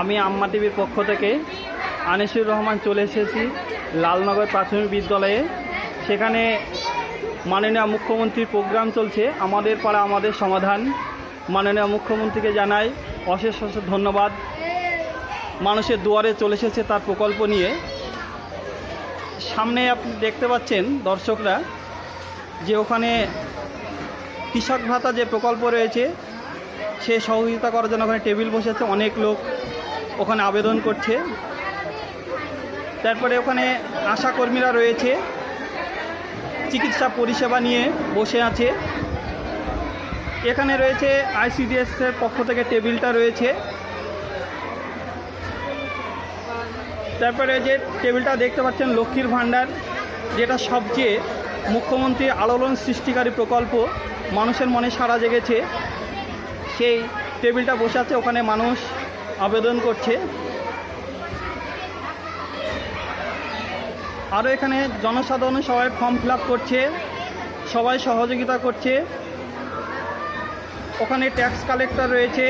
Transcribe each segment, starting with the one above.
আমি আম্মা টিভির পক্ষ থেকে আনিসুর রহমান চলে এসেছি লালনগর প্রাথমিক বিদ্যালয়ে। সেখানে মাননীয় মুখ্যমন্ত্রীর প্রোগ্রাম চলছে। আমাদের পাড়া আমাদের সমাধান। মাননীয় মুখ্যমন্ত্রীকে জানাই অশেষ অশেষ ধন্যবাদ। মানুষের দুয়ারে চলে এসেছে তার প্রকল্প নিয়ে। সামনে আপনি দেখতে পাচ্ছেন দর্শকরা যে ওখানে কৃষক ভাতা যে প্রকল্প রয়েছে, সে সহযোগিতা করার জন্য ওখানে টেবিল বসেছে। অনেক লোক ওখানে আবেদন করছে। তারপরে ওখানে আশা কর্মীরা রয়েছে। চিকিৎসা পরিষেবা নিয়ে বসে আছে। এখানে রয়েছে আইসিডিএস এর পক্ষ থেকে টেবিলটা রয়েছে। তারপরে যে টেবিলটা দেখতে পাচ্ছেন লক্ষ্মীর ভাণ্ডার, যেটা সবচেয়ে মুখ্যমন্ত্রী আলোড়ন সৃষ্টিকারী প্রকল্প, মানুষের মনে সাড়া জেগেছে। সেই টেবিলটা বসে আছে, ওখানে মানুষ আবেদন করছে। আরও এখানে জনসাধারণ সবাই ফর্ম ফিল করছে, সবাই সহযোগিতা করছে। ওখানে ট্যাক্স কালেক্টর রয়েছে।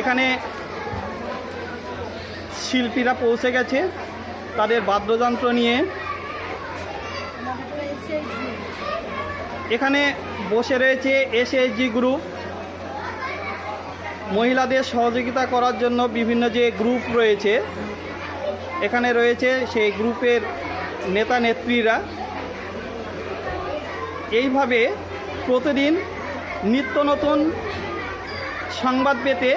এখানে শিল্পীরা পৌঁছে গেছে, তাদের বাদ্যযন্ত্র নিয়ে। এখানে বসে রয়েছে এসএসজি গ্রুপ মহিলাদের সহযোগিতা করার জন্য বিভিন্ন যে গ্রুপ রয়েছে, এখানে রয়েছে সেই গ্রুপের নেতা নেত্রীরা। এইভাবে প্রতিদিন নিত্য নতুন সংবাদ পেতে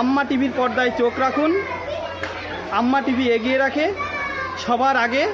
আম্মা টিভির পর্দায় চোখ রাখুন, আম্মা টিভি এগিয়ে রাখে, সবার আগে